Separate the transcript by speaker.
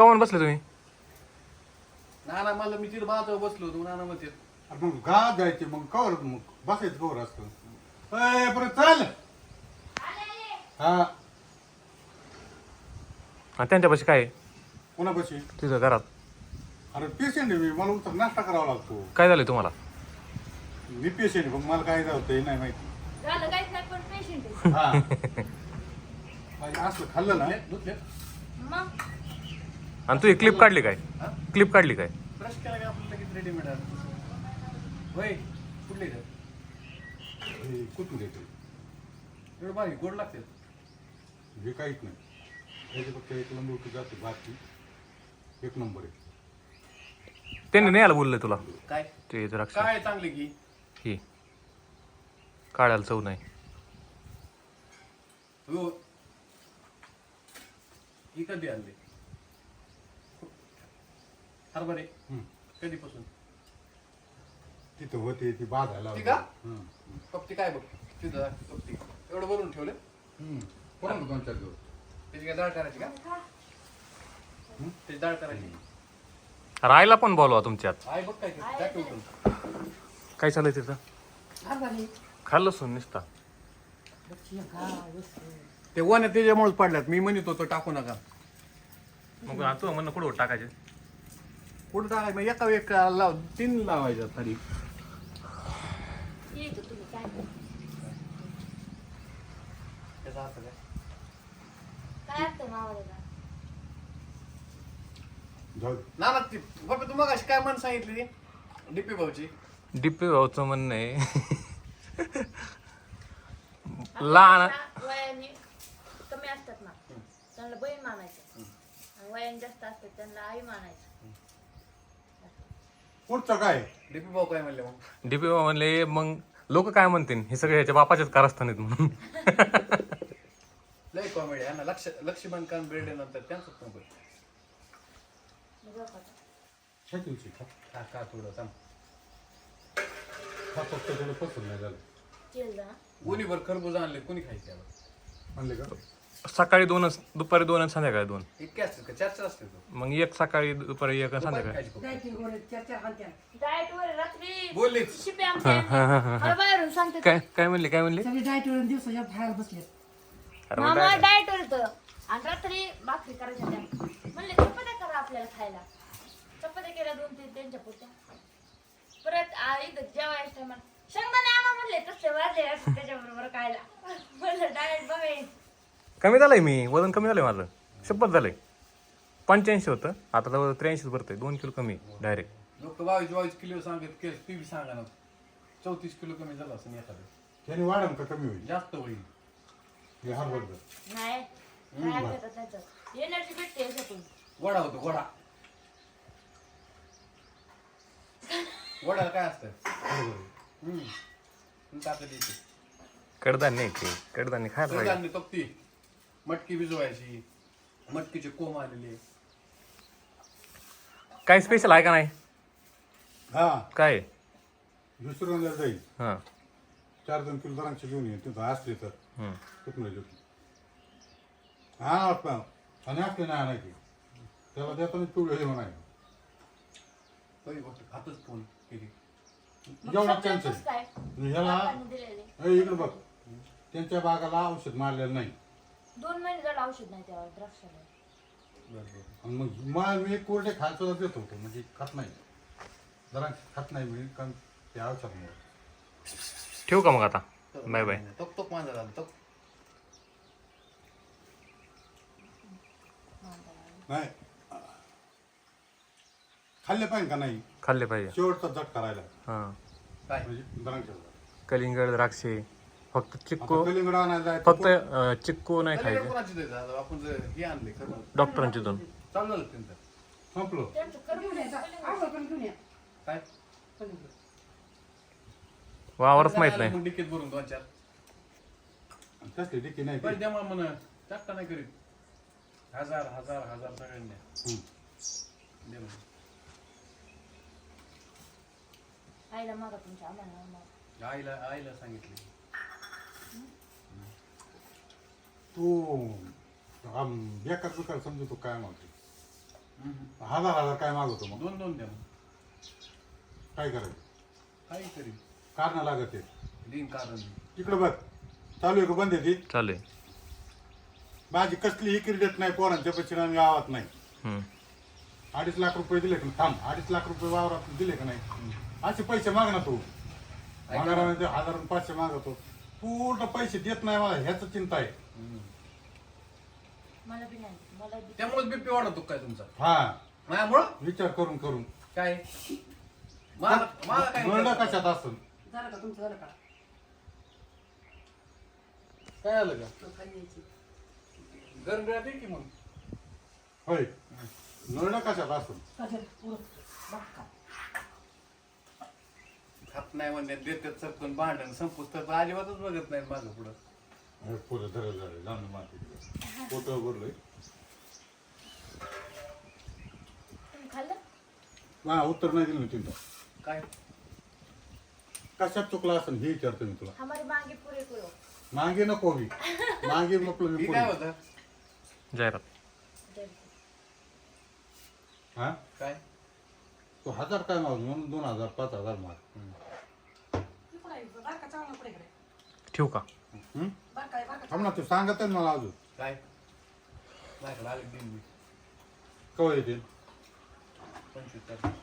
Speaker 1: कवन बसले तुम्ही?
Speaker 2: नाना मला मी तिथं बाजूला बसलो होतो नाना म्हणते
Speaker 3: अरे मग गावात जायचे मग कवर मग बसायचं कवर असतं. अय, परत चाल. हा.
Speaker 1: आणि त्यांच्यापाशी काय आहे?
Speaker 3: कोणापाशी?
Speaker 1: तिथं घरात.
Speaker 3: अरे पेशंट आहे मी मला उत्तर नाश्ता करावा लागतो.
Speaker 1: काय झालंय तुम्हाला?
Speaker 3: मी पेशंट आहे पण मला काय होतं हे नाही माहिती.
Speaker 4: झालं काहीच नाही पण पेशंट आहे.
Speaker 3: हा. म्हणजे असं खाल्लं ना?
Speaker 4: मग?
Speaker 1: आणि तू क्लिप काढली काय?
Speaker 2: हा?
Speaker 1: क्लिप काढली काय?
Speaker 2: ब्रश केला का आपलं लगेच रेडीमेड होय कुठले इथं?
Speaker 3: हे कुठून
Speaker 2: एवढं भारी गोड लागते.
Speaker 3: हे काहीच नाही. फक्त एक नंबर जाते बाकी. एक नंबर आहे.
Speaker 1: त्यांनी नाही आलं बोललंय तुला?
Speaker 2: काय?
Speaker 1: ते द्राक्ष
Speaker 2: काय चांगले की?
Speaker 1: ही. काढायला चव नाही.
Speaker 2: हो. ही कधी आणली. हरभरे. कधीपासून?
Speaker 3: तिथं होते ती बाधायला
Speaker 2: ती का? कप्ती काय बघ तिथं कप्ती एवढं भरून ठेवलं.
Speaker 3: कोणाला दोन चार दिवस?
Speaker 2: त्याची काय डाळ करायची का? त्याची डाळ करायची
Speaker 1: राहायला पण बोलवा तुमच्यात.
Speaker 2: आहे बघ काय ते, टाक.
Speaker 1: काय चाललंय तिथं? खाल्लं सोन निसता.
Speaker 2: ते वन त्याच्यामुळेच पडल्यात. मी म्हणत होतो टाकू नका.
Speaker 1: मग तू म्हणणं कुठं टाकायचे?
Speaker 2: कुठं टाकाय मग एका एक लाव तीन लावायच्या तरी. ना ना ती बाबा तू मग अशी काय म्हण सांगितली? डीपी भाऊची.
Speaker 1: डिप्पी भाऊचं म्हणणं आहे लहान
Speaker 4: वयाने कमी असतात ना. त्यांना बहीण मानायचं. आणि वयाने जास्त असतात त्यांना आई मानायचं.
Speaker 3: पुढचं काय?
Speaker 2: डीपी भाऊ काय म्हणले मग?
Speaker 1: डिप्पी भाऊ म्हणले मग लोक काय म्हणतील? हे सगळे ह्याच्या बापाच्याच कारस्थान आहेत म्हणून.
Speaker 2: लय कॉमेडी आहे ना. लक्ष लक्ष्मण कान बेर्डे नंतर त्यांचं
Speaker 4: मग बघ
Speaker 3: दिवशी खा
Speaker 2: का का थोडं थांब
Speaker 3: खा फक्त थोडं पसंत नाही झालं.
Speaker 2: गोणीभर खरबूज आणले कोणी खायचे
Speaker 3: म्हणले का?
Speaker 1: सकाळी दोनच दुपारी दोन आणि संध्याकाळी दोन.
Speaker 2: इतके असतात का? चार चार असते तो
Speaker 1: मग एक सकाळी दुपारी एक आणि संध्याकाळी.
Speaker 4: डाएट वर रात्री.
Speaker 2: बोललीच
Speaker 4: शिपे आमच्या यांनी. मला बाहेरून सांगते
Speaker 1: काय काय म्हणले काय म्हणले?
Speaker 5: सगळे डायटवरून दिवसाच्या बाहेर बसले
Speaker 1: अरे मग
Speaker 4: मामा
Speaker 1: काय-
Speaker 4: डाएट वर होतं आणि रात्री भाकरी करायच्या त्या. म्हणले चपात्या करा आपल्याला खायला. चपात्या केल्या दोन तीन त्यांच्या पुरत्या परत आ, इथं जेवायच्या टायमाला शेंगदाणे आम्हा म्हणले तसले वाजले त्याच्याबरोबर खायला. म्हणलं डाएट बघाय
Speaker 1: कमी झालंय मी वजन कमी झालंय माझं. शपथ झालंय. पंच्याऐंशी होतं. आता जवळ त्र्याऐंशीच भरतंय. दोन किलो कमी डायरेक्ट
Speaker 2: लोक बावीस बावीस किलो सांगत केस ती बी सांगा ना. चौतीस किलो कमी झालं असं एखादं.
Speaker 3: त्याने वाढन का कमी होईल?
Speaker 2: जास्त होईल.
Speaker 3: हे हरभर
Speaker 4: नाही. एनर्जी भेटते याच्यातून.
Speaker 2: वडा होतो वडा. वडाला काय असतं? हम्म. ताकद येते
Speaker 1: कडधान्य आहे ते. कडधान्य खायला पाहिजे.
Speaker 2: कडधान्य तपती. मटकी भिजवायची मटकीचे कोंब आलेले.
Speaker 1: काय स्पेशल आहे का नाही?
Speaker 3: हा.
Speaker 1: काय? आहे?
Speaker 3: दुसऱ्यांदा जाईल
Speaker 1: हां.
Speaker 3: चार दोन किलो जरांची घेऊन ये तिथं असले तर.
Speaker 1: हम्म.
Speaker 3: कुठून येतो हा वाटतं आणि असले नाही आणायची. त्याला देताना पिवळे हे म्हणाय
Speaker 2: तरी फक्त हातच फोन केली.
Speaker 3: कॅन्सर ह्याला
Speaker 4: दिलेले
Speaker 3: हे इकडे बघ. त्यांच्या बागाला औषध मारलेलं नाही.
Speaker 4: दोन महिने झालं औषध नाही त्या द्राक्षाला
Speaker 3: आणि मग मग मी कोरडे खायला सुद्धा देत होतो म्हणजे खात नाही. जरा खात नाही मी कारण ते औषधामुळे
Speaker 1: ठेवू का मग आता? Bye bye.
Speaker 2: तक तक माझा झाला तक.
Speaker 3: नाही. खाल्ले पाहिजे का नाही?
Speaker 1: खाल्ले पाहिजे.
Speaker 3: शेवटचा जट करायला
Speaker 1: हां.
Speaker 2: काय?
Speaker 3: म्हणजे
Speaker 1: कलिंगड द्राक्षे. फक्त चिक्कू
Speaker 3: आता कलिंगड आणायला जायचं
Speaker 1: फक्त अं, चिक्कू नाही खायचे.
Speaker 2: कोणाची द्यायचं आता आपण जर हे आणले खरं
Speaker 1: डॉक्टरांची दोन.
Speaker 2: चाललं त्यांचं.
Speaker 3: संपलं.
Speaker 5: घेऊन घेऊन या
Speaker 2: काय?
Speaker 1: वावरच माहीत नाही.
Speaker 2: मग भरून दोन चार.
Speaker 3: आणि कसली डिकी नाही
Speaker 2: बरं
Speaker 3: ती.
Speaker 2: द्या मला म्हण टाकता नाही करीत. हजार हजार हजार सगळ्यांना.
Speaker 3: हम्म.
Speaker 2: दे म्हणे.
Speaker 4: आईला मागा तुमच्या आम्हाला मागा.
Speaker 2: आईला आईला सांगितले.
Speaker 3: तू आम बेकार बेकार समजतो काय म्हणतो हजार हजार काय मागवतो मग
Speaker 2: दोन दोन द्या मग
Speaker 3: काय करायचं कारण लागत आहे
Speaker 2: दिन कारण
Speaker 3: इकडे बघ चालू आहे का बंद आहे ती
Speaker 1: चालू आहे
Speaker 3: माझी कसली इकडे देत नाही पोरांच्या पैसे आणि गावात नाही
Speaker 1: हम्म.
Speaker 3: अडीच लाख रुपये दिले का नाही? थांब अडीच लाख रुपये वावरात दिले का नाही असे पैसे माग ना तू मागणार ते हजार आणि पाचशे मागवतो पूर्ण पैसे देत नाही मला ह्याच चिंता आहे.
Speaker 4: मला बी नाही मला बी
Speaker 2: त्यामुळे बीपी वाढवतो काय तुमचा?
Speaker 3: हा.
Speaker 2: माझ्यामुळं?
Speaker 3: विचार करून करून.
Speaker 2: काय? मला मला काय?
Speaker 3: कशात असतं
Speaker 5: झालं का तुमचं झालं का?
Speaker 2: काय आलं का?
Speaker 5: मग
Speaker 2: आहे की मग.
Speaker 3: होय. नळ कशात
Speaker 5: का.
Speaker 2: खात नाही म्हणजे देतात चपकन भांडण संपूस तर अजिबातच बघत नाही माझं पुढं.
Speaker 3: हे पुढे धरत झाले जाऊन माती पोट भरलोय
Speaker 4: तुम्ही खाल्लं?
Speaker 3: मला उत्तर नाही दिलं ना चिंता
Speaker 2: काय?
Speaker 3: कशात चुकला असं हे विचारतो मी तुला.
Speaker 4: हमारी मांगे पुरे करो
Speaker 3: मागे नको मी मागे म्हटलं मी
Speaker 2: हे काय
Speaker 3: पुढे
Speaker 2: होतं?
Speaker 1: जाहिरात.
Speaker 3: हा?
Speaker 2: काय?
Speaker 3: तो हजार काय माग? म्हणून दोन हजार पाच हजार माग.
Speaker 5: हे पुढे इकडे.
Speaker 1: ठेवू का?
Speaker 3: हं? थांब ना तू सांगत आहे मला अजून.
Speaker 2: काय? आले मी.
Speaker 3: कवा येते
Speaker 2: पंचवीस तारखेला.